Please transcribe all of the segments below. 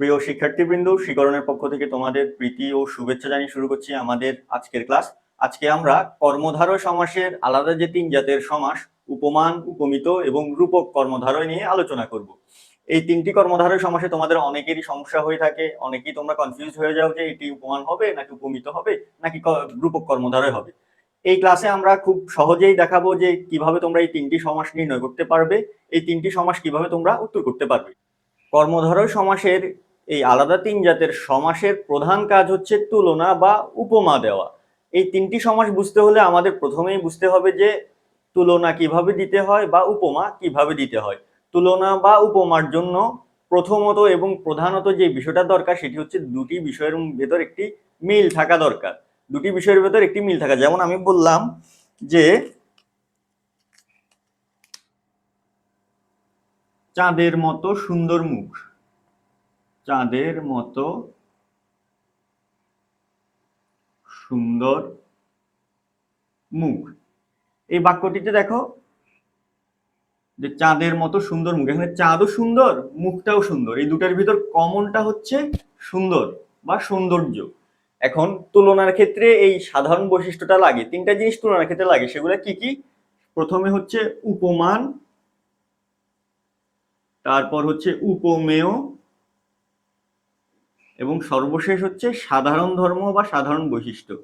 প্রিয় শিক্ষার্থীবৃন্দ শিকরণের পক্ষ থেকে তোমাদের প্রীতি ও শুভেচ্ছা জানিয়ে শুরু করছি আমাদের আজকের ক্লাস। আজকে আমরা কর্মধারয় সমাসের আলাদা যে তিন জাতের সমাস, উপমান, উপমিত এবং রূপক কর্মধারয় নিয়ে আলোচনা করব। এই তিনটি কর্মধারয় সমাসে তোমাদের অনেকেরই সমস্যা হয়ে থাকে, অনেকেই তোমরা কনফিউজ হয়ে যাও যে এটি উপমান হবে, নাকি উপমিত হবে, নাকি রূপক কর্মধারয় হবে। এই ক্লাসে আমরা খুব সহজেই দেখাবো যে কীভাবে তোমরা এই তিনটি সমাস নির্ণয় করতে পারবে, এই তিনটি সমাস কীভাবে তোমরা উত্তর করতে পারবে। কর্মধারয় সমাসের এই আলাদা তিন জাতের সমাসের প্রধান কাজ হচ্ছে তুলনা বা উপমা দেওয়া। এই তিনটি সমাস বুঝতে হলে আমাদের প্রথমেই বুঝতে হবে যে তুলনা কীভাবে দিতে হয় বা উপমা কীভাবে দিতে হয়। তুলনা বা উপমার জন্য প্রথমত এবং প্রধানত যে বিষয়টা দরকার সেটি হচ্ছে দুটি বিষয়ের ভেতর একটি মিল থাকা দরকার। দুটি বিষয়ের ভেতর একটি মিল থাকা। যেমন আমি বললাম যে চাঁদের মতো সুন্দর মুখ। চাঁদের মতো সুন্দর মুখ। এই বাক্যটিতে দেখো যে চাঁদের মতো সুন্দর মুখ। এখানে চাঁদও সুন্দর, মুখটাও সুন্দর। এই দুটার ভিতর কমনটা হচ্ছে সুন্দর বা সৌন্দর্য। এখন তুলনার ক্ষেত্রে এই সাধারণ বৈশিষ্ট্যটা লাগে, তিনটা জিনিস তুলনার ক্ষেত্রে লাগে, সেগুলো কি কি? প্রথমে হচ্ছে উপমান, তারপর হচ্ছে উপমেয় এবং সর্বশেষ হচ্ছে সাধারণ ধর্ম বা সাধারণ বৈশিষ্ট্য।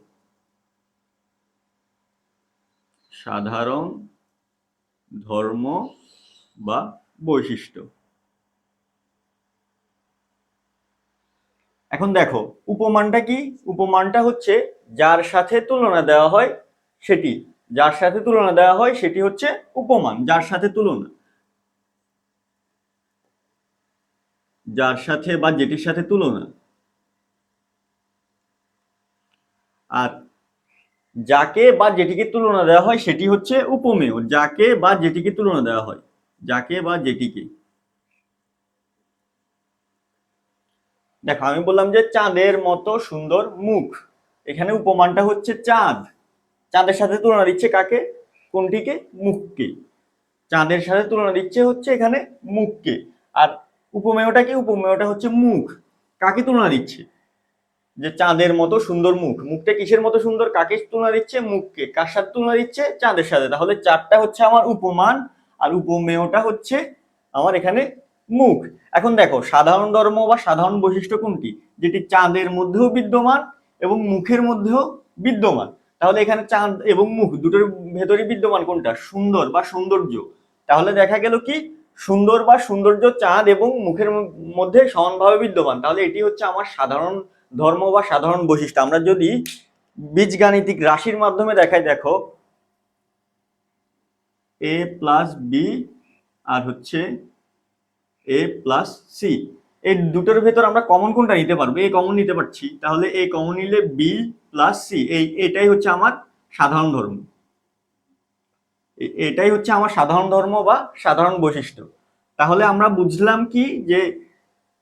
সাধারণ ধর্ম বা বৈশিষ্ট্য। এখন দেখো, উপমানটা কি? উপমানটা হচ্ছে যার সাথে তুলনা দেওয়া হয় সেটি। যার সাথে তুলনা দেওয়া হয় সেটি হচ্ছে উপমান, যার সাথে তুলনা। যার সাথে বা যেটির সাথে তুলনা। আর যাকে বা যেটিকে তুলনা দেওয়া হয় সেটি হচ্ছে উপমেয়। যাকে বা যেটিকে তুলনা দেওয়া হয়। যাকে বা যেটিকে। দেখো, আমি বললাম যে চাঁদের মতো সুন্দর মুখ। এখানে উপমানটা হচ্ছে চাঁদ। চাঁদের সাথে তুলনা দিচ্ছে কাকে? কোনটিকে? মুখকে। চাঁদের সাথে তুলনা দিচ্ছে হচ্ছে এখানে মুখকে। আর উপমেয়টা কি? উপমেয়টা হচ্ছে মুখ। কাকে তুলনা দিচ্ছে? যে চাঁদের মতো সুন্দর মুখ। মুখটা কিসের মতো সুন্দর? কাকে তুলনা দিচ্ছে? মুখকে। কার সাথে তুলনা দিচ্ছে? চাঁদের সাথে। তাহলে চারটা হচ্ছে আমার উপমান, আর উপমেয়টা হচ্ছে আমার এখানে মুখ। এখন দেখো, সাধারণ ধর্ম বা সাধারণ বৈশিষ্ট্য কোনটি? যেটি চাঁদের মধ্যেও বিদ্যমান এবং মুখের মধ্যেও বিদ্যমান। তাহলে এখানে চাঁদ এবং মুখ দুটোর ভেতরে বিদ্যমান কোনটা? সুন্দর বা সৌন্দর্য। তাহলে দেখা গেল কি? সুন্দর বা সৌন্দর্য চাঁদ এবং মুখের মধ্যে সমানভাবে বিদ্যমান। তাহলে এটি হচ্ছে আমার সাধারণ ধর্ম বা সাধারণ বৈশিষ্ট্য। আমরা যদি বীজগাণিতিক রাশির মাধ্যমে দেখাই, দেখো এ প্লাস বি আর হচ্ছে এ প্লাস সি এই দুটোর ভেতর আমরা কমন কোনটা নিতে পারব? এ কমন নিতে পারছি। তাহলে এ কমন নিলে বি প্লাস সি এই, এটাই হচ্ছে আমার সাধারণ ধর্ম। এটাই হচ্ছে আমার সাধারণ ধর্ম বা সাধারণ বৈশিষ্ট্য। তাহলে আমরা বুঝলাম কি যে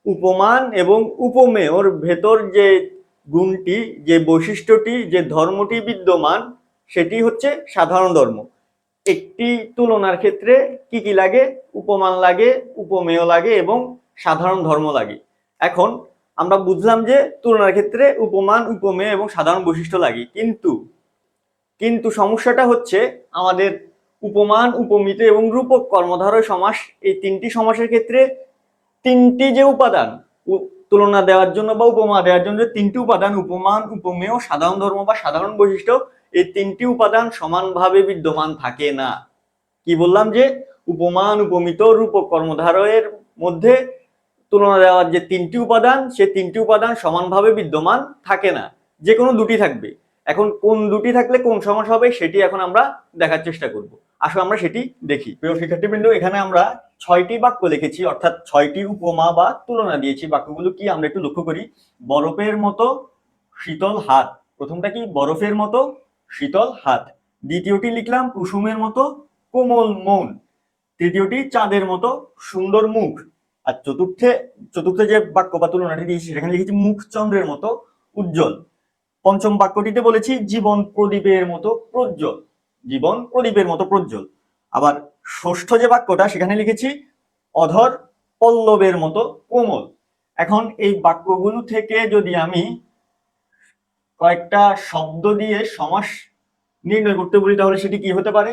উপমান এবং উপমেয়র ভেতর যে গুণটি, যে বৈশিষ্ট্যটি, যে ধর্মটি বিদ্যমান, সেটি হচ্ছে সাধারণ ধর্ম। একটি তুলনার ক্ষেত্রে কি কি লাগে? উপমান লাগে, উপমেয় লাগে এবং সাধারণ ধর্ম লাগে। এখন আমরা বুঝলাম যে তুলনার ক্ষেত্রে উপমান, উপমেয় এবং সাধারণ বৈশিষ্ট্য লাগে। কিন্তু কিন্তু সমস্যাটা হচ্ছে আমাদের উপমান, উপমিত এবং রূপক কর্মধারয় সমাস, এই তিনটি সমাসের ক্ষেত্রে তিনটি যে উপাদান তুলনা দেওয়ার জন্য বা উপমা দেওয়ার জন্য যে তিনটি উপাদান, উপমান, উপমেয়, সাধারণ ধর্ম বা সাধারণ বৈশিষ্ট্য, এই তিনটি উপাদান সমানভাবে বিদ্যমান থাকে না। কি বললাম যে, উপমান, উপমিত রূপক কর্মধারয়ের মধ্যে তুলনা দেওয়ার যে তিনটি উপাদান, সে তিনটি উপাদান সমানভাবে বিদ্যমান থাকে না। যে কোনো দুটি থাকবে। এখন কোন দুটি থাকলে কোন সমাস হবে, সেটি এখন আমরা দেখার চেষ্টা করব। আসলে আমরা সেটি দেখি। প্রিয় শিক্ষার্থীবৃন্দ, এখানে আমরা ছয়টি বাক্য লিখেছি অর্থাৎ ছয়টি উপমা বা তুলনা দিয়েছি। বাক্যগুলো কি আমরা একটু লক্ষ্য করি? বরফের মতো শীতল হাত। প্রথমটা কি? বরফের মতো শীতল হাত। দ্বিতীয়টি লিখলাম, কুসুমের মতো কোমল মন। তৃতীয়টি, চাঁদের মতো সুন্দর মুখ। আর চতুর্থে চতুর্থে যে বাক্য বা তুলনাটি দিয়েছি, সেখানে লিখেছি মুখ চন্দ্রের মতো উজ্জ্বল। পঞ্চম বাক্যটিতে বলেছি, জীবন প্রদীপের মতো প্রজ্জ্বল। জীবন প্রদীপের মতো প্রজ্জ্বল। আবার ষষ্ঠ যে বাক্যটা, সেখানে লিখেছি, অধর পল্লবের মতো কোমল। এখন এই বাক্যগুলো থেকে যদি আমি কয়েকটা শব্দ দিয়ে সমাস নির্ণয় করতে বলি তাহলে সেটি কি হতে পারে?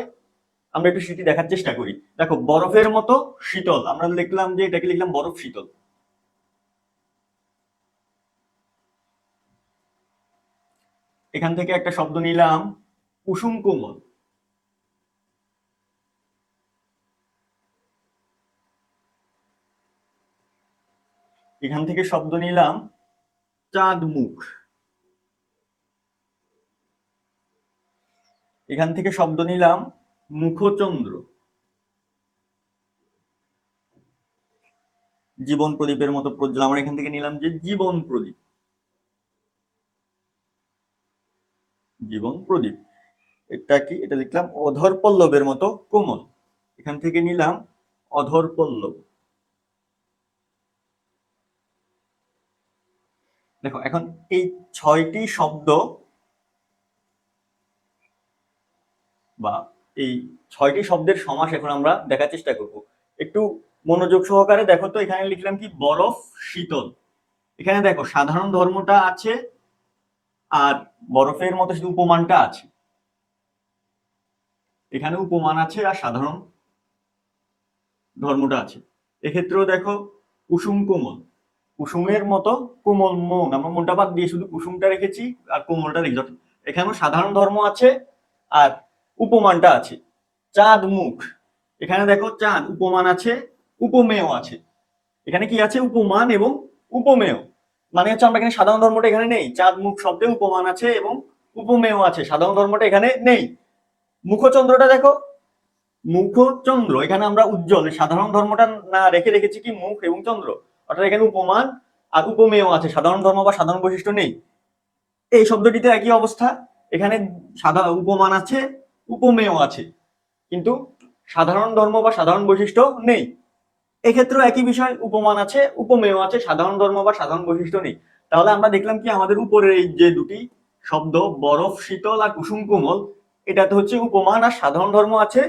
আমরা একটু সেটি দেখার চেষ্টা করি। দেখো, বরফের মতো শীতল। আমরা লিখলাম যে, এটাকে লিখলাম বরফ শীতল। এখান থেকে একটা শব্দ নিলাম, কুসুম কোমল। এখান থেকে শব্দ নিলাম চাঁদ মুখ এখান থেকে শব্দ নিলাম, মুখচন্দ্র। জীবন প্রদীপের মতো প্রজ্বল। আমরা এখান থেকে নিলাম যে জীবন প্রদীপ। জীবন প্রদীপ। এটা কি? এটা লিখলাম অধর পল্লবের মতো কোমল। এখান থেকে নিলাম অধর পল্লব দেখো, এখন এই ছয়টি শব্দ বা এই ছয়টি শব্দের সমাস এখন আমরা দেখার চেষ্টা করব। একটু মনোযোগ সহকারে দেখো তো, এখানে লিখলাম কি? বরফ, শীতল। এখানে দেখো, সাধারণ ধর্মটা আছে আর বরফের মতো শুধু উপমানটা আছে। এখানে উপমান আছে আর সাধারণ ধর্মটা আছে। এক্ষেত্রেও দেখো, কুসুম কোমল। কুসুমের মতো কোমল মন। আমরা মনটা বাদ দিয়ে শুধু কুসুমটা রেখেছি আর কোমলটা রেখেছি। এখানেও সাধারণ ধর্ম আছে আর উপমানটা আছে। চাঁদ মুখ। এখানে দেখো চাঁদ, উপমান আছে, উপমেয় আছে। এখানে কি আছে? উপমান এবং উপমেয়। মানে হচ্ছে আমরা এখানে সাধারণ ধর্মটা এখানে নেই। চাঁদ মুখ শব্দে উপমান আছে এবং উপমেয় আছে। সাধারণ ধর্মটা এখানে নেই। মুখচন্দ্রটা দেখো। মুখচন্দ্র। এখানে আমরা উজ্জ্বল। সাধারণ ধর্মটা না রেখে রেখেছি কি মুখ এবং চন্দ্র? অর্থাৎ এখানে উপমান আর উপমেয় আছে। সাধারণ ধর্ম বা সাধারণ বৈশিষ্ট্য নেই। এই শব্দটিতে একই অবস্থা। এখানে সাধারণ উপমান আছে, উপমেয় আছে। কিন্তু সাধারণ ধর্ম বা সাধারণ বৈশিষ্ট্য নেই। এক্ষেত্রেও একই বিষয়, উপমান আছে, উপমেয় আছে, সাধারণ ধর্ম বা সাধারণ বৈশিষ্ট্য নেই। তাহলে আমরা দেখলাম কি, আমাদের উপরের এই যে দুটি শব্দ, বরফ, শীতল আর কুসুম কোমল, এটাতে হচ্ছে উপমান আর সাধারণ ধর্ম আছে।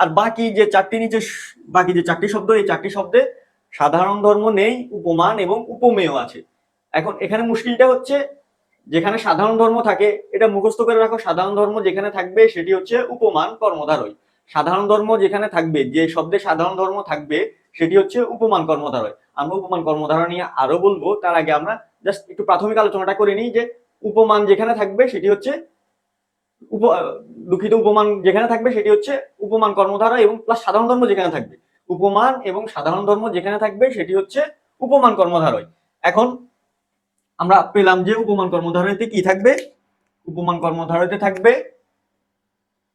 আর বাকি যে চারটি নিচে বাকি যে চারটি শব্দ, এই চারটি শব্দে সাধারণ ধর্ম নেই, উপমান এবং উপমেয় আছে। এখন এখানে মুশকিলটা হচ্ছে, যেখানে সাধারণ ধর্ম থাকে, এটা মুখস্থ করে রাখো, সাধারণ ধর্ম যেখানে থাকবে সেটি হচ্ছে উপমান, কর্মধারয়। সাধারণ ধর্ম যেখানে থাকবে, যে শব্দে সাধারণ ধর্ম থাকবে, সেটি হচ্ছে উপমান, কর্মধারয়। আমরা উপমান, কর্মধারয় নিয়ে আরও বলব, তার আগে আমরা জাস্ট একটু প্রাথমিক আলোচনাটা করে নিই যে, উপমান যেখানে থাকবে সেটি হচ্ছে উপ দুঃখিত, উপমান যেখানে থাকবে সেটি হচ্ছে উপমান কর্মধারা এবং প্লাস সাধারণ ধর্ম যেখানে থাকবে। উপমান এবং সাধারণ ধর্ম যেখানে থাকবে সেটি হচ্ছে উপমান কর্মধারয়। এখন আমরা পেলাম যে উপমান কর্মধারয়তে কি থাকবে? উপমান কর্মধারয়তে থাকবে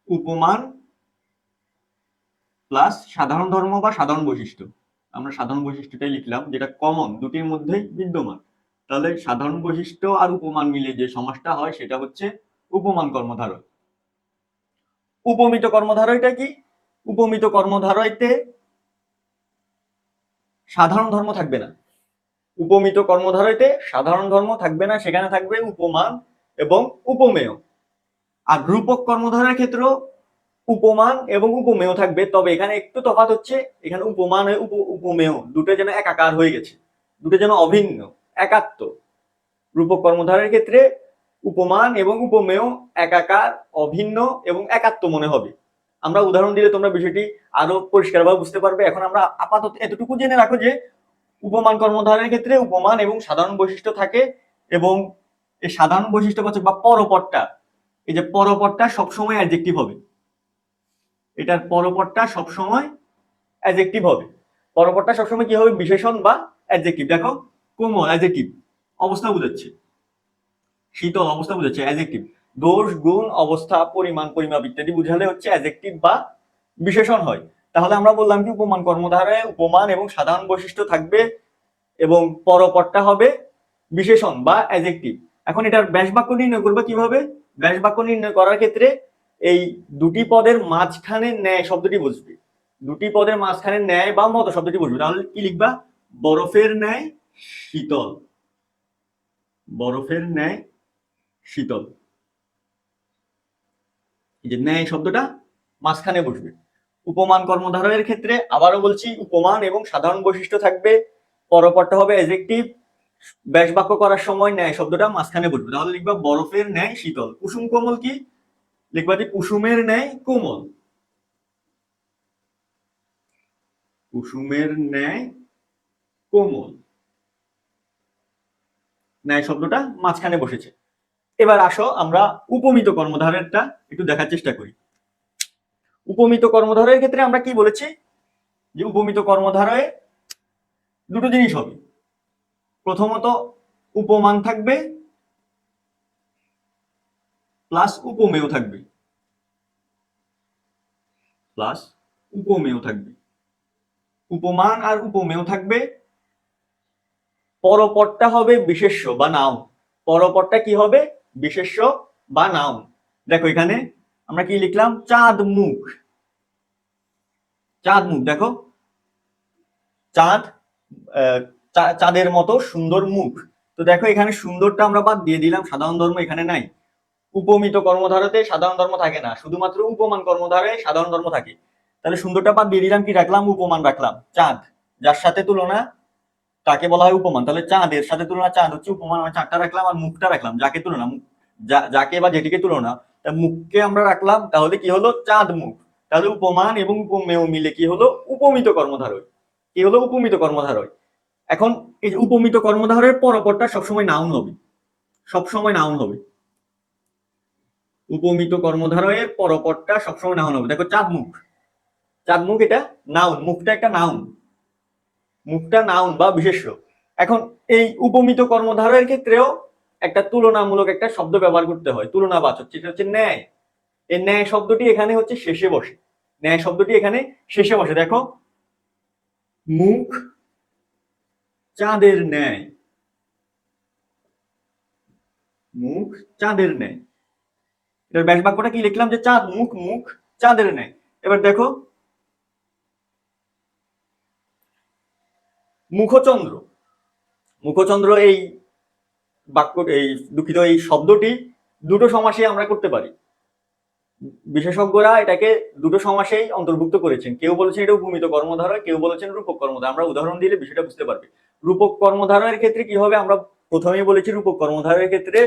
উপমান প্লাস সাধারণ ধর্ম বা সাধারণ বৈশিষ্ট্য। আমরা সাধারণ বৈশিষ্ট্যটাই লিখলাম, যেটা কমন দুটির মধ্যেই বিদ্যমান। তাহলে সাধারণ বৈশিষ্ট্য আর উপমান মিলে যে সমাজটা হয় সেটা হচ্ছে উপমান কর্মধারয়। উপমিত কর্মধারয়টা কি? উপমিত কর্মধারয়তে সাধারণ ধর্ম থাকবে না। উপমিত কর্মধারয়তে সাধারণ ধর্ম থাকবে না, সেখানে থাকবে উপমান এবং উপমেয়। আর রূপক কর্মধারের ক্ষেত্রেও উপমান এবং উপমেয় থাকবে, তবে এখানে একটু তফাৎ হচ্ছে, এখানে উপমান উপ উপমেয় দুটো যেন একাকার হয়ে গেছে, দুটো যেন অভিন্ন, একাত্ম। রূপক কর্মধারের ক্ষেত্রে উপমান এবং উপমেয় একাকার, অভিন্ন এবং একাত্ম মনে হবে। আমরা উদাহরণ দিলে তোমরা বিষয়টি আরও পরিষ্কারভাবে বুঝতে পারবে। এখন আমরা আপাতত এতটুকু জেনে রাখো যে উপমান কর্মধারের ক্ষেত্রে উপমান এবং সাধারণ বৈশিষ্ট্য থাকে এবং এই সাধারণ বৈশিষ্ট্যবাচক বা পরপরটা। এই যে পরপরটা সবসময় অ্যাডজেক্টিভ হবে। এটার পরপরটা সবসময় অ্যাডজেক্টিভ হবে। পরপরটা সবসময় কি হবে? বিশেষণ বা অ্যাডজেক্টিভ দেখো, কোমল অ্যাডজেক্টিভ অবস্থা বুঝাচ্ছে। শীতল অবস্থা বুঝাচ্ছে অ্যাডজেক্টিভ দোষ, গুণ, অবস্থা, পরিমাণ, পরিমাপ ইত্যাদি বুঝালে হচ্ছে অ্যাডজেক্টিভ বা বিশেষণ হয়। তাহলে আমরা বললাম কি, উপমান কর্মধারায় উপমান এবং সাধারণ বৈশিষ্ট্য থাকবে এবং পরপরটা হবে বিশেষণ বা অ্যাডজেক্টিভ এখন এটার ব্যাস বাক্য নির্ণয় করবে কীভাবে? ব্যাস বাক্য নির্ণয় করার ক্ষেত্রে এই দুটি পদের মাঝখানে ন্যায় শব্দটি বুঝবে দুটি পদের মাঝখানে ন্যায় বা মত শব্দটি বুঝবে তাহলে কি লিখবা? বরফের ন্যায় শীতল। বরফের ন্যায় শীতল। যে ন্যায় শব্দটা মাঝখানে বসবে। উপমান কর্মধারয়ের ক্ষেত্রে আবারও বলছি, উপমান এবং সাধারণ বৈশিষ্ট্য থাকবে। পরপরটা হবে এজেক্টিভ ব্যাস বাক্য করার সময় ন্যায় শব্দটা মাঝখানে বসবে। তাহলে লিখবা বরফের ন্যায় শীতল। কুসুম কোমল কি? লিখবা যে কুসুমের ন্যায় কোমল। কুসুমের ন্যায় কোমল। ন্যায় শব্দটা মাঝখানে বসেছে। এবার আসো আমরা উপমিত কর্মধারেরটা একটু দেখার চেষ্টা করি। উপমিত কর্মধারের ক্ষেত্রে আমরা কি বলেছি? যে উপমিত কর্মধারয়ে দুটো জিনিস হবে। প্রথমত উপমান থাকবে প্লাস উপমেয় থাকবে। প্লাস উপমেয় থাকবে। উপমান আর উপমেয় থাকবে। পরপরটা হবে বিশেষ্য বা নাউন পরপরটা কি হবে? বিশেষ্য বা নাউন দেখো এখানে আমরা কি লিখলাম? চাঁদ মুখ। চাঁদ মুখ, দেখো। চাঁদ চাঁদের মতো সুন্দর মুখ। তো দেখো এখানে সুন্দরটা আমরা বাদ দিয়ে দিলাম, সাধারণ ধর্ম এখানে নাই। উপমিত কর্মধারাতে সাধারণ ধর্ম থাকে না, শুধুমাত্র উপমান কর্মধারায় সাধারণ ধর্ম থাকে। তাহলে সুন্দরটা বাদ দিয়ে দিলাম, কি রাখলাম? উপমান রাখলাম। চাঁদ, যার সাথে তুলনা তাকে বলা হয় উপমান? তাহলে চাঁদের সাথে তুলনা, চাঁদ হচ্ছে উপমান। মানে চাঁদটা রাখলাম আর মুখটা রাখলাম, যাকে তুলনা, মুখ- যাকে বা যেটিকে তুলনা, তা মুখকে আমরা রাখলাম, তাহলে কি হলো? চাঁদ মুখ। তাহলে উপমান এবং উপমেয় মিলে কি হলো? উপমিত কর্মধারয়। কি হলো? উপমিত কর্মধারয়। এখন এই উপমিত কর্মধারয়ের পরপরটা সবসময় নাউন হবে। সবসময় নাউন হবে। উপমিত কর্মধারয়ের পরপরটা সবসময় নাউন হবে। দেখো, চাঁদ মুখ। চাঁদ মুখ এটা নাউন মুখটা একটা নাউন মুখটা নাউন বা বিশেষ্য। এখন এই উপমিত কর্মধারয়ের ক্ষেত্রেও একটা তুলনামূলক একটা শব্দ ব্যবহার করতে হয়, তুলনাবাচক, যেটা হচ্ছে ন্যায়। এই ন্যায় শব্দটি এখানে হচ্ছে শেষে বসে। ন্যায় শব্দটি এখানে শেষে বসে। দেখো, মুখ চাঁদের ন্যায়। মুখ চাঁদের ন্যায়। এটার ব্যাস বাক্যটা কি লিখলাম? যে চাঁদ, মুখ মুখ চাঁদের ন্যায়। এবার দেখো, মুখচন্দ্র। মুখচন্দ্র এই বাক্য, এই দুঃখিত এই শব্দটি দুটো সমাসে আমরা করতে পারি। বিশেষজ্ঞরা এটাকে দুটো সমাসেই অন্তর্ভুক্ত করেছেন। কেউ বলেছেন এটা উপমিত কর্মধারা, কেউ বলেছেন রূপক কর্মধারা। আমরা উদাহরণ দিলে বিষয়টা বুঝতে পারবে। রূপক কর্মধারয়ের ক্ষেত্রে কি হবে? আমরা প্রথমেই বলেছি রূপক কর্মধারয়ের ক্ষেত্রে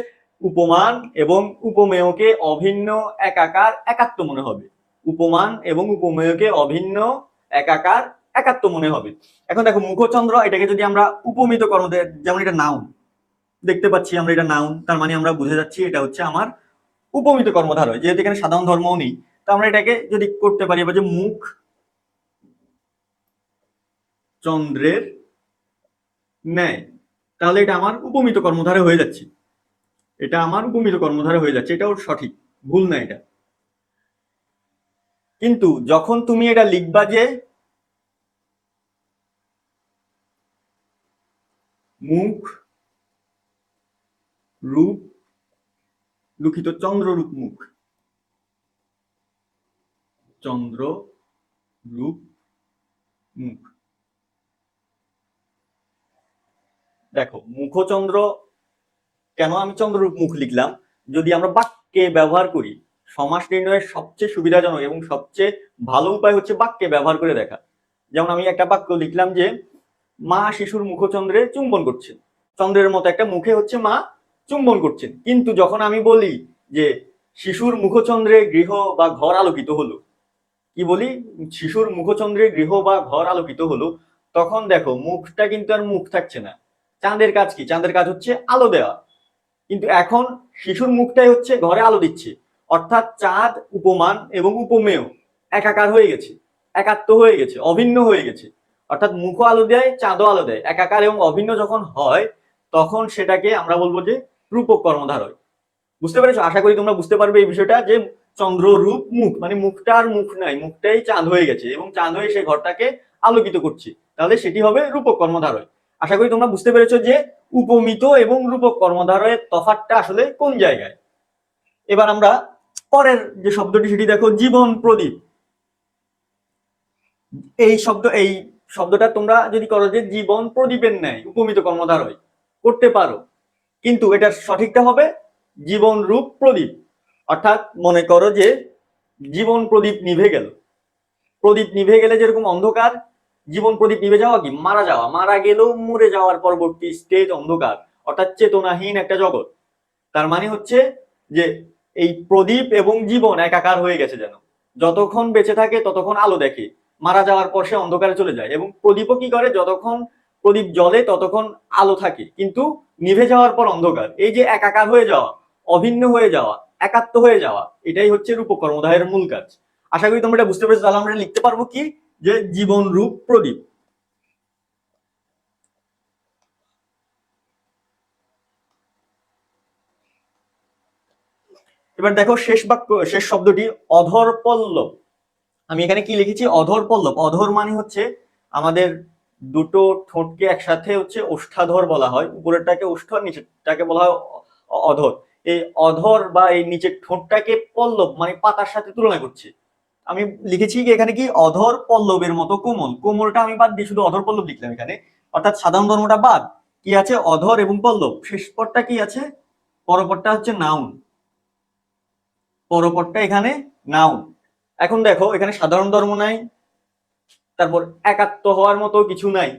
উপমান এবং উপমেয়কে অভিন্ন একাকার একাত্ম মনে হবে। উপমান এবং উপমেয়কে অভিন্ন একাকার একাত্ম মনে হবে। এখন দেখো মুখচন্দ্র, এটাকে যদি আমরা উপমিত কর্ম যেমন এটা নাউন দেখতে পাচ্ছি আমরা এটা নাউন তার মানে আমরা বুঝে যাচ্ছি এটা হচ্ছে আমার উপমিত কর্মধারয়, যেহেতু এখানে সাধারণ ধর্মও নেই, তো আমরা এটাকে যদি করতে পারি যে মুখ চন্দ্রের ন্যায়, তাহলে এটা আমার উপমিত কর্মধারে হয়ে যাচ্ছে। এটা আমার উপমিত কর্মধারে হয়ে যাচ্ছে, এটাও সঠিক, ভুল না এটা। কিন্তু যখন তুমি এটা লিখবা যে মুখ রূপ, দুঃখিত চন্দ্ররূপ মুখ চন্দ্র রূপ মুখ দেখো মুখচন্দ্র কেন আমি চন্দ্ররূপ মুখ লিখলাম? যদি আমরা বাক্যে ব্যবহার করি, সমাস নির্ণয়ের সবচেয়ে সুবিধাজনক এবং সবচেয়ে ভালো উপায় হচ্ছে বাক্যে ব্যবহার করে দেখা। যেমন আমি একটা বাক্য লিখলাম যে, মা শিশুর মুখচন্দ্রে চুম্বন করছে। চন্দ্রের মতো একটা মুখে হচ্ছে মা চুম্বন করছেন। কিন্তু যখন আমি বলি যে শিশুর মুখচন্দ্রে গৃহ বা ঘর আলোকিত হলো, কি বলি? শিশুর মুখচন্দ্রে গৃহ বা ঘর আলোকিত হলো, তখন দেখো মুখটা কিন্তু আর মুখ থাকছে না। চাঁদের কাজ কি? চাঁদের কাজ হচ্ছে আলো দেওয়া। কিন্তু এখন শিশুর মুখটাই হচ্ছে ঘরে আলো দিচ্ছে। অর্থাৎ চাঁদ উপমান এবং উপমেয় একাকার হয়ে গেছে, একাত্ম হয়ে গেছে, অভিন্ন হয়ে গেছে। অর্থাৎ মুখও আলো দেয়, চাঁদও আলো দেয়। একাকার এবং অভিন্ন যখন হয় তখন সেটাকে আমরা বলব যে রূপক কর্মধার হয় বুঝতে পেরেছ? আশা করি তোমরা বুঝতে পারবে এই বিষয়টা যে চন্দ্র রূপ মুখ মানে মুখটা আর মুখ নাই, মুখটাই চাঁদ হয়ে গেছে এবং চাঁদ হয়ে সে ঘরটাকে আলোকিত করছে। তাহলে সেটি হবে রূপক কর্মধারয়। আশা করি তোমরা বুঝতে পেরেছ যে উপমিত এবং রূপক কর্মধারয়ের তফাৎটা আসলে কোন জায়গায়। এবার আমরা পরের যে শব্দটি, সেটি দেখো, জীবন প্রদীপ। এই শব্দ, এই শব্দটা তোমরা যদি করো যে জীবন প্রদীপের ন্যায়, উপমিত কর্মধার হয় করতে পারো। কিন্তু এটার সঠিকটা হবে জীবন রূপ প্রদীপ। অর্থাৎ মনে করো যে জীবন প্রদীপ নিভে গেল। প্রদীপ নিভে গেলে যেরকম অন্ধকার, জীবন প্রদীপ নিভে যাওয়া কি? মারা যাওয়া। মারা গেলেও মরে যাওয়ার পরবর্তী স্টেজ অন্ধকার। অর্থাৎ চেতনাহীন একটা জগৎ। তার মানে হচ্ছে যে এই প্রদীপ এবং জীবন একাকার হয়ে গেছে যেন। যতক্ষণ বেঁচে থাকে ততক্ষণ আলো দেখে। মারা যাওয়ার পর সে অন্ধকারে চলে যায় এবং প্রদীপও কি করে? যতক্ষণ প্রদীপ জ্বলে ততক্ষণ আলো থাকে। কিন্তু নিভে যাওয়ার পর অন্ধকার। এই যে একাকার হয়ে যাওয়া, অভিন্ন হয়ে যাওয়া, একাত্ম হয়ে যাওয়া, এটাই হচ্ছে রূপক কর্মদাহের মূল কাজ। আশা করি তোমরা বুঝতে পেরেছ। তাহলে আমরা লিখতে পারব কি? যে জীবন রূপ প্রদীপ। এবার দেখো শেষ বাক্য, শেষ শব্দটি অধর পল্লব আমি এখানে কি লিখেছি? অধর পল্লব অধর মানে হচ্ছে আমাদের দুটো ঠোঁটকে একসাথে হচ্ছে ওষ্ঠাধর বলা হয়, উপরেরটাকে ওষ্ঠ আর নিচেরটাকে বলা হয় অধর এই অধর বা এই নিচের ঠোঁটটাকে পল্লব মানে পাতার সাথে তুলনা করছে। আমি লিখেছি কি এখানে কি? অধর পল্লবের মতো কোমল। কোমলটা আমি বাদ দিয়ে শুধু অধর পল্লব লিখলাম এখানে। অর্থাৎ সাধারণ ধর্মটা বাদ। কি আছে? অধর এবং পল্লব। শেষ পরটা কি আছে? পরপরটা হচ্ছে নাউন। পরপরটা এখানে নাউন। এখন দেখো, এখানে সাধারণ ধর্ম নাই। তারপর একাত্ম হওয়ার মতো কিছু নাই।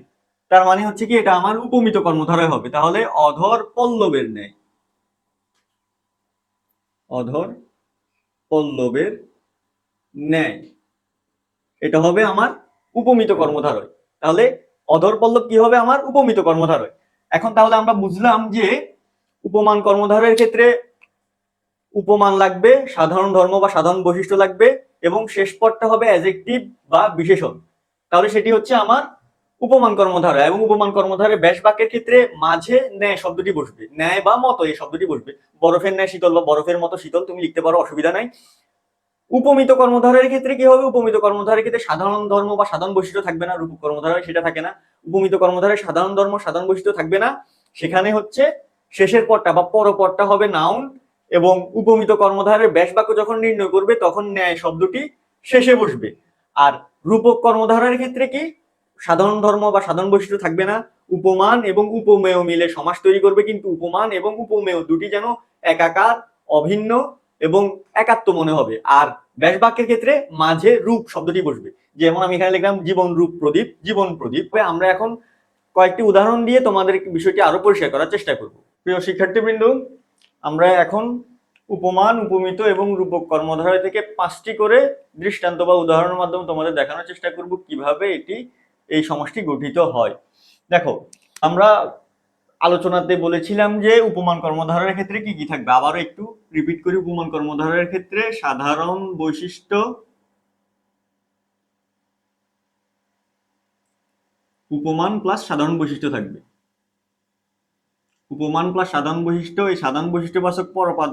তার মানে হচ্ছে কি, এটা আমার উপমিত কর্মধারয় হবে। তাহলে অধর পল্লবের ন্যায়। অধর পল্লবের ন্যায়। এটা হবে আমার উপমিত কর্মধারয়। তাহলে অধর পল্লব কি হবে? আমার উপমিত কর্মধারয়। এখন তাহলে আমরা বুঝলাম যে উপমান কর্মধারয়ের ক্ষেত্রে উপমান লাগবে, সাধারণ ধর্ম বা সাধারণ বৈশিষ্ট্য লাগবে এবং শেষ পদটা হবে অ্যাজেক্টিভ বা বিশেষণ। তাহলে সেটি হচ্ছে আমার উপমান কর্মধারা এবং উপমান কর্মধারে ব্যাস বাক্যের ক্ষেত্রে মাঝে ন্যায় শব্দটি বসবে। ন্যায় বা মতো এই শব্দটি বসবে। বরফের ন্যায় শীতল বা বরফের মতো শীতল, তুমি লিখতে পারো, অসুবিধা নাই। উপমিত কর্মধারের ক্ষেত্রে কি হবে? উপমিত কর্মধারের ক্ষেত্রে সাধারণ ধর্ম বা সাধারণ বৈশিষ্ট্য থাকবে না রূপ কর্মধারায় সেটা থাকে না। উপমিত কর্মধারে সাধারণ ধর্ম, সাধারণ বৈশিষ্ট্য থাকবে না। সেখানে হচ্ছে শেষের পরটা বা পরপরটা হবে নাউন এবং উপমিত কর্মধারের ব্যাস বাক্য যখন নির্ণয় করবে, তখন ন্যায় শব্দটি শেষে বসবে। আর রূপক কর্মধারের ক্ষেত্রে কি? সাধারণ ধর্ম বা সাধারণ বৈশিষ্ট্য থাকবে না। উপমান এবং উপমেয় মিলে সমাজ তৈরি করবে, কিন্তু উপমান এবং উপমেয় দুটি যেন একাকার, অভিন্ন এবং একাত্ম মনে হবে। আর ব্যাস বাক্যের ক্ষেত্রে মাঝে রূপ শব্দটি বসবে। যেমন আমি এখানে লিখলাম, জীবন রূপ প্রদীপ, জীবন প্রদীপ। আমরা এখন কয়েকটি উদাহরণ দিয়ে তোমাদের বিষয়টি আরও পরিষ্কার করার চেষ্টা করব। প্রিয় শিক্ষার্থীবৃন্দ, আমরা এখন উপমান, উপমিত এবং রূপক কর্মধারা থেকে পাঁচটি করে দৃষ্টান্ত বা উদাহরণের মাধ্যমে তোমাদের দেখানোর চেষ্টা করব কীভাবে এটি, এই সমষ্টি গঠিত হয়। দেখো, আমরা আলোচনাতে বলেছিলাম যে উপমান কর্মধারের ক্ষেত্রে কি কি থাকবে। আবারও একটু রিপিট করি, উপমান কর্মধারের ক্ষেত্রে সাধারণ বৈশিষ্ট্য, উপমান প্লাস সাধারণ বৈশিষ্ট্য থাকবে। উপমান প্লাস সাধারণ বৈশিষ্ট্য, এই সাধারণ বৈশিষ্ট্যবাচক পরপদ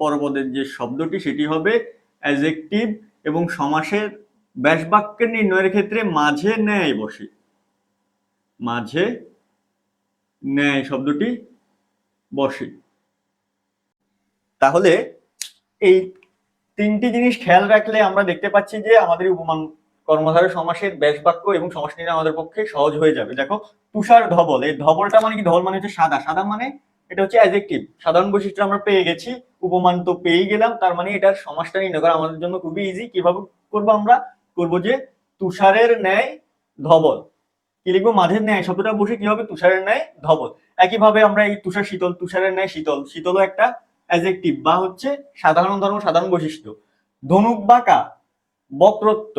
পরপদের যে শব্দটি, সেটি হবে অ্যাজেক্টিভ এবং সমাসের ব্যাস বাক্যের নির্ণয়ের ক্ষেত্রে মাঝে ন্যায় বসে। মাঝে ন্যায় শব্দটি বসে। তাহলে এই তিনটি জিনিস খেয়াল রাখলে আমরা দেখতে পাচ্ছি যে আমাদের উপমান কর্মধারয় সমাসের ব্যাস বাক্য এবং সমাস নির্ণয় আমাদের পক্ষে সহজ হয়ে যাবে। দেখো, তুষার ধবল, এই ধবলটা মানে কি? ধবল মানে হচ্ছে সাদা। সাদা মানে এটা হচ্ছে অ্যাজেক্টিভ সাধারণ বৈশিষ্ট্য আমরা পেয়ে গেছি, উপমান তো পেয়ে গেলাম, তার মানে এটার সমাসটা নির্ণয় করা আমাদের জন্য খুবই ইজি কীভাবে করব আমরা? করব যে তুষারের ন্যায় ধবল। কি লিখব? মাঝের ন্যায়। শব্দটা বসে কি হবে? তুষারের ন্যায় ধবল। একইভাবে আমরা এই তুষার শীতল, তুষারের ন্যায় শীতল। শীতলও একটা অ্যাজেক্টিভ বা হচ্ছে সাধারণ ধর্ম, সাধারণ বৈশিষ্ট্য। ধনুক বাঁকা বক্রত্ব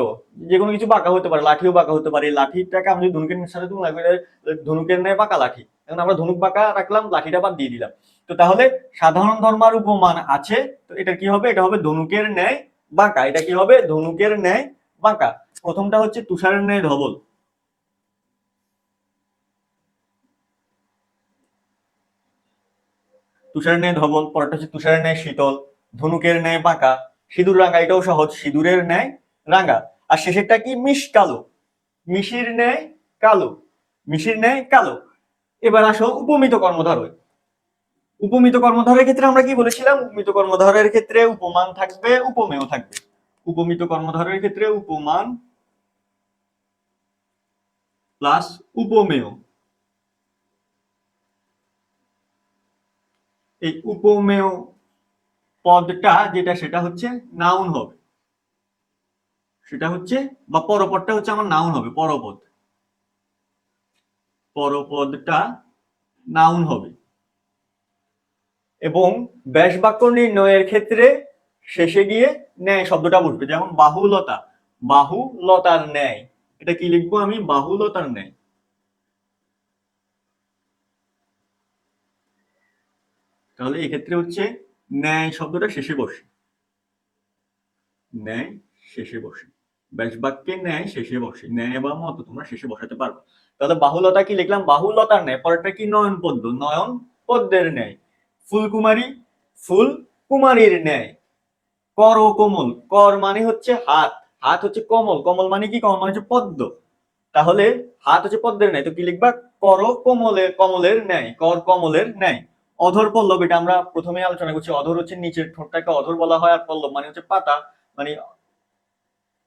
যে কোনো কিছু বাঁকা হতে পারে, লাঠিও বাঁকা হতে পারে লাঠিটাকে আমি যদি ধনুকের সাথে তুলনা করি ধনুকের ন্যায় বাঁকা লাঠি। এখন আমরা ধনুক বাঁকা রাখলাম, লাঠিটা বাদ দিয়ে দিলাম। তো তাহলে সাধারণ ধর্মার উপমান আছে, তো এটা কি হবে? এটা হবে ধনুকের ন্যায় বাঁকা। এটা কি হবে? ধনুকের ন্যায় বাঁকা। প্রথমটা হচ্ছে তুষারের ন্যায় ধবল। তুষারের ন্যায় ধবল পরটা হচ্ছে তুষারের ন্যায় শীতল। ধনুকের ন্যায় বাঁকা। সিঁদুর রাঙা, এটাও সহজ। সিঁদুরের ন্যায় রাঙা আর শেষেরটা কি? মিশ কালো। মিশির ন্যায় কালো। মিশির ন্যায় কালো। এবার আসো উপমিত কর্মধারয় উপমিত কর্মধারের ক্ষেত্রে আমরা কি বলেছিলাম? উপমিত কর্মধারের ক্ষেত্রে উপমান থাকবে, উপমেয় থাকবে। উপমিত কর্মধারের ক্ষেত্রে উপমান প্লাস উপমেয়। এই উপমেয় পদটা যেটা সেটা হচ্ছে নাউন হবে। সেটা হচ্ছে, বা পরপদটা হচ্ছে আমার নাউন হবে, পরপদ। পরপদটা নাউন হবে। এবং ব্যাস বাক্য নির্ণয়ের ক্ষেত্রে শেষে গিয়ে ন্যায় শব্দটা বসবে, যেমন বাহুলতা। বাহুলতার ন্যায়। এটা কি লিখব আমি? বাহুলতার ন্যায়। তাহলে এক্ষেত্রে হচ্ছে ন্যায় শব্দটা শেষে বসে। ন্যায় শেষে বসে। ব্যাস ন্যায় শেষে বসে। ন্যায় বা মত, তোমরা শেষে বসাতে পারো। তাহলে বাহুলতা কি লিখলাম? বাহুলতার ন্যায় পরেরটা কি? নয়ন পদ্ম নয়ন পদ্মের ন্যায় ফুলকুমারী ফুল কুমারীর ন্যায় কর ও কোমল। কর মানে হচ্ছে হাত। হাত হচ্ছে কমল। কমল মানে কি? কমল মানে হচ্ছে পদ্ম। তাহলে হাত হচ্ছে পদ্মের ন্যায় তো কি লিখবা? কর কোমলের কমলের ন্যায় কর কমলের ন্যায় অধর পল্লব, এটা আমরা প্রথমে আলোচনা করছি। অধর হচ্ছে নিচের ঠোঁটটাকে অধর বলা হয়, আর পল্লব মানে হচ্ছে পাতা। মানে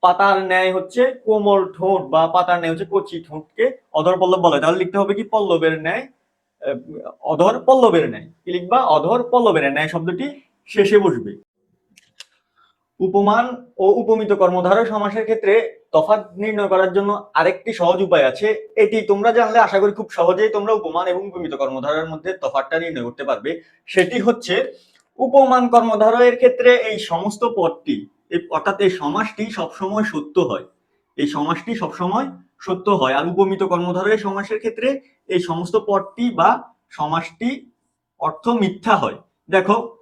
পাতার ন্যায় হচ্ছে কোমল ঠোঁট বা পাতার ন্যায় হচ্ছে কচি ঠোঁটকে অধর পল্লব বলা তাহলে লিখতে হবে কি? পল্লবের ন্যায় অধর পল্লবের ন্যায়। কি লিখবা? অধর পল্লবের ন্যায় শব্দটি শেষে বসবে। উপমান ও উপমিত কর্মধারয় সমাসের ক্ষেত্রে তফাৎ নির্ণয় করার জন্য আরেকটি সহজ উপায় আছে। এটি তোমরা জানলে আশা করি খুব সহজেই তোমরা উপমান এবং উপমিত কর্মধারয়ের মধ্যে তফাৎটা নির্ণয় করতে পারবে। সেটি হচ্ছে, উপমান কর্মধারয়ের ক্ষেত্রে এই সমস্ত পদটি এই- অর্থাৎ এই সমাসটি সবসময় সত্য হয়। এই সমাসটি সবসময় সত্য হয়। আর উপমিত কর্মধারয় সমাসের ক্ষেত্রে এই সমস্ত পদটি বা সমাসটি অর্থ মিথ্যা হয়। দেখো,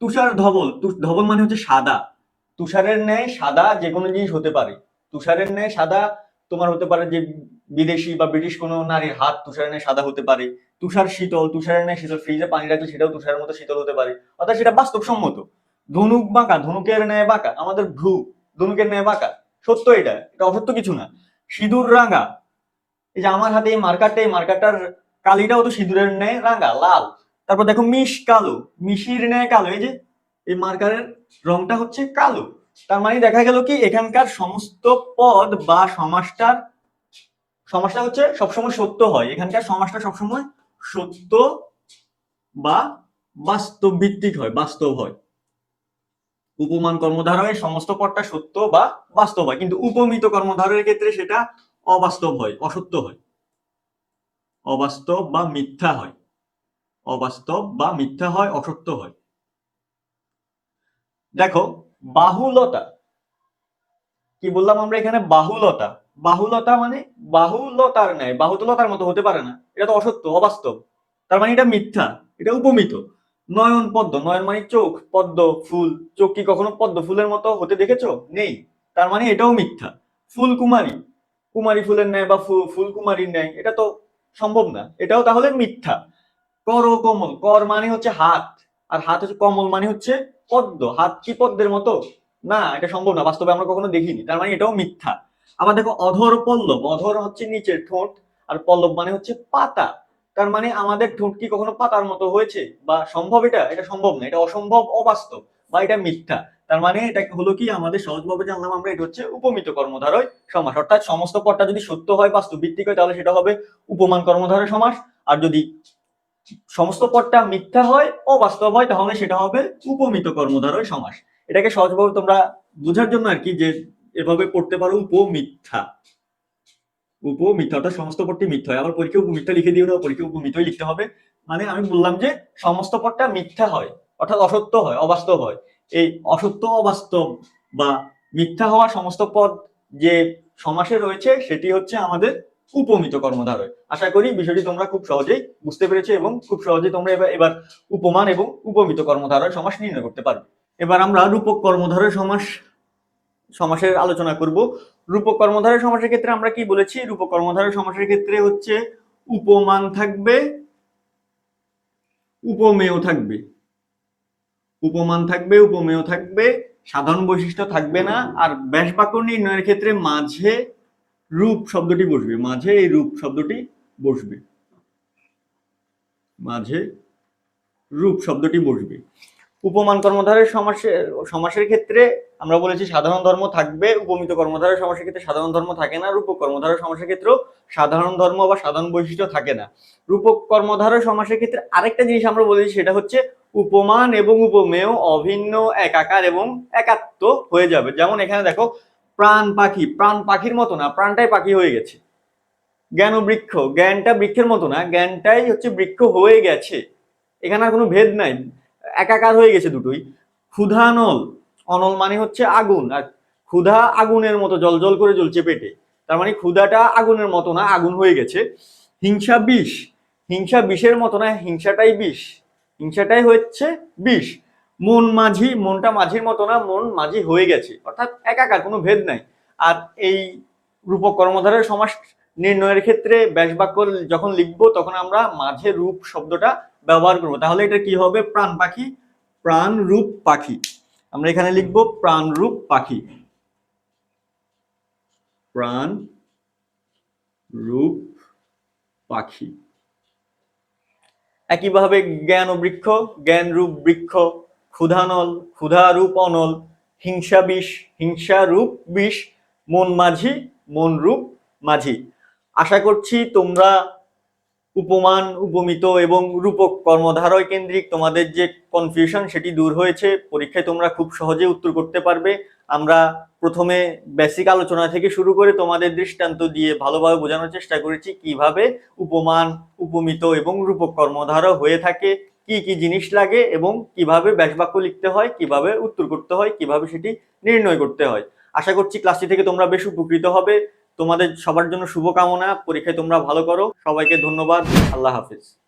তুষার ধবল ধবল মানে হচ্ছে সাদা। তুষারের ন্যায় সাদা যে কোনো জিনিস হতে পারে। তুষারের ন্যায় সাদা তোমার হতে পারে যে বিদেশি বা ব্রিটিশ কোনো নারীর হাত তুষারের ন্যায় সাদা হতে পারে। তুষার শীতল, তুষারের ন্যায় শীতল, ফ্রিজে পানি রাখলে সেটাও তুষারের মতো শীতল হতে পারে। অর্থাৎ সেটা বাস্তবসম্মত। ধনুক বাঁকা, ধনুকের ন্যায় বাঁকা, আমাদের ভ্রু, ধনুকের ন্যায় বাঁকা। সত্য এটা এটা অসত্য কিছু না। সিঁদুর রাঙা, এই যে আমার হাতে এই মার্কারটা, এই মার্কারটার কালিটাও তো সিঁদুরের ন্যায় রাঙা, লাল। তারপর দেখো মিশ কালো মিশির ন্যায় কালো, এই যে, এই মার্কারের রংটা হচ্ছে কালো। তার মানে দেখা গেল কি, এখানকার সমস্ত পদ বা সমাসটার সমাসটা হচ্ছে সবসময় সত্য হয়। এখানকার সমাসটা সবসময় সত্য বা বাস্তব ভিত্তিক হয়, বাস্তব হয়। উপমান কর্মধারয়ের সমস্ত পদটা সত্য বা বাস্তব হয়। কিন্তু উপমিত কর্মধারয়ের ক্ষেত্রে সেটা অবাস্তব হয়, অসত্য হয়। অবাস্তব বা মিথ্যা হয়। অবাস্তব বা মিথ্যা হয়, অসত্য হয়। দেখো, বাহুলতা। কি বললাম আমরা এখানে? বাহুলতা। বাহুলতা মানে বাহুলতার ন্যায় বাহুলতার মতো হতে পারে না। এটা তো অসত্য, অবাস্তব। তার মানে এটা মিথ্যা, এটা উপমিত। নয়ন, পদ্ম। নয়ন মানে চোখ, পদ্ম, ফুল। চোখ কি কখনো পদ্ম ফুলের মতো হতে দেখেছ? নেই। তার মানে এটাও মিথ্যা। ফুল কুমারী কুমারী ফুলের ন্যায় বা ফুল কুমারীর ন্যায়, এটা তো সম্ভব না। এটাও তাহলে মিথ্যা। কর ও কমল কর মানে হচ্ছে হাত। আর হাত হচ্ছে কমল মানে হচ্ছে পদ্ম। হাত কি পদ্মের মতো? না, এটা সম্ভব না। বাস্তবে আমরা কখনো দেখিনি। তার মানে এটাও মিথ্যা। আবার দেখো অধর পল্লব। অধর হচ্ছে নিচের ঠোঁট। আর পল্লব মানে হচ্ছে পাতা। তার মানে আমাদের ঠোঁট কি কখনো পাতার মতো হয়েছে? বা সম্ভব এটা? এটা সম্ভব না। এটা অসম্ভব, অবাস্তব, বা এটা মিথ্যা। তার মানে এটা হলো কি? আমাদের সহজভাবে জানলাম আমরা, এটা হচ্ছে উপমিত কর্মধারয় সমাস। অর্থাৎ সমস্ত পদটা যদি সত্য হয় বাস্তব ভিত্তিক হয়, তাহলে সেটা হবে উপমান কর্মধারয় সমাস। আর যদি সমস্ত পদটা মিথ্যা হয়, অবাস্তব হয়, তাহলে সেটা হবে উপমিত কর্মধারয় সমাস। এটাকে সহজভাবে তোমরা বোঝার জন্য আর কি যে এভাবে পড়তে পারো উপমিথ্যা। উপমিথ্যা অর্থাৎ সমস্ত পদটি মিথ্যা হয়। আবার পরীক্ষা উপমিথ্যা লিখে দিও না পরীক্ষা উপমিতই লিখতে হবে। মানে আমি বললাম যে সমস্ত পদটা মিথ্যা হয়, অর্থাৎ অসত্য হয়, অবাস্তব হয়। এই অসত্য, অবাস্তব বা মিথ্যা হওয়া সমস্ত পদ যে সমাসে রয়েছে, সেটি হচ্ছে আমাদের উপমিত কর্মধারয়। আশা করি বিষয়টি তোমরা খুব সহজেই বুঝতে পেরেছ এবং খুব সহজেই তোমরা এবার এবার উপমান এবং উপমিত কর্মধারয় সমাস নির্ণয় করতে পারবে। এবার আমরা রূপক কর্মধারয় সমাস, সমাসের আলোচনা করব। রূপক কর্মধারয় সমাসের ক্ষেত্রে আমরা কি বলেছি? রূপক কর্মধারয় সমাসের ক্ষেত্রে হচ্ছে উপমান থাকবে, উপমেয় থাকবে। উপমান থাকবে, উপমেয় থাকবে, সাধারণ বৈশিষ্ট্য থাকবে না। আর ব্যাস বাক্য নির্ণয়ের ক্ষেত্রে মাঝে রূপ শব্দটি বসবে, মাঝে এই রূপ শব্দটি বসবে। মাঝে রূপ শব্দটি বসবে। উপমান কর্মধারের সমাসের সমাসের ক্ষেত্রে আমরা বলেছি সাধারণ ধর্ম থাকবে উপমিত কর্মধারের সমাসের ক্ষেত্রে সাধারণ ধর্ম থাকে না, রূপক কর্মধারের সমাসের ক্ষেত্রেও সাধারণ ধর্ম বা সাধারণ বৈশিষ্ট্য থাকে না। রূপক কর্মধারের সমাসের ক্ষেত্রে আরেকটা জিনিস আমরা বলেছি, সেটা হচ্ছে উপমান এবং উপমেয় অভিন্ন, একাকার এবং একাত্ম হয়ে যাবে। যেমন এখানে দেখো, প্রাণ পাখি, প্রাণ পাখির মতো না, প্রাণটাই পাখি হয়ে গেছে। জ্ঞান ও বৃক্ষ, জ্ঞানটা বৃক্ষের মতো না, জ্ঞানটাই হচ্ছে বৃক্ষ হয়ে গেছে। এখানে আর কোনো ভেদ নাই, একাকার হয়ে গেছে দুটোই। ক্ষুধানল অনল মানে হচ্ছে আগুন, আর ক্ষুধা আগুনের মতো জল জল করে জ্বলছে পেটে। তার মানে ক্ষুধাটা আগুনের মতো না, আগুন হয়ে গেছে। হিংসা বিষ, হিংসা বিষের মতো না, হিংসাটাই বিষ। হিংসাটাই হচ্ছে বিষ। মন মাঝি, মনটা মাঝির মতো না, মন মাঝি হয়ে গেছে। অর্থাৎ একাকার, কোনো ভেদ নাই। আর এই রূপক কর্মধারের সমাস নির্ণয়ের ক্ষেত্রে ব্যাস বাক্য যখন লিখব, তখন আমরা মাঝে রূপ শব্দটা ব্যবহার করব। তাহলে এটা কি হবে? প্রাণ পাখি, প্রাণ রূপ পাখি। আমরা এখানে লিখব প্রাণ রূপ পাখি। প্রাণ রূপ পাখি। একইভাবে জ্ঞান বৃক্ষ জ্ঞান রূপ বৃক্ষ, ক্ষুধানল ক্ষুধা রূপ অনল হিংসা বিষ হিংসা রূপ বিষ, মন মাঝি মন রূপ মাঝি। আশা করছি তোমরা উপমান, উপমিত এবং রূপক কর্মধারয় কেন্দ্রিক তোমাদের যে কনফিউশন সেটি দূর হয়েছে, পরীক্ষায় তোমরা খুব সহজে উত্তর করতে পারবে। আমরা প্রথমে বেসিক আলোচনা থেকে শুরু করে তোমাদের দৃষ্টান্ত দিয়ে ভালোভাবে বোঝানোর চেষ্টা করেছি কীভাবে উপমান, উপমিত এবং রূপক কর্মধারয় হয়ে থাকে, কি কি জিনিস লাগে এবং কীভাবে ব্যাসবাক্য লিখতে হয়, কীভাবে উত্তর করতে হয়, কীভাবে সেটি নির্ণয় করতে হয়। আশা করছি ক্লাসটি থেকে তোমরা বেশ উপকৃত হবে। তোমাদের সবার জন্য শুভকামনা। পরীক্ষায় তোমরা ভালো করো। সবাইকে ধন্যবাদ। আল্লাহ হাফিজ।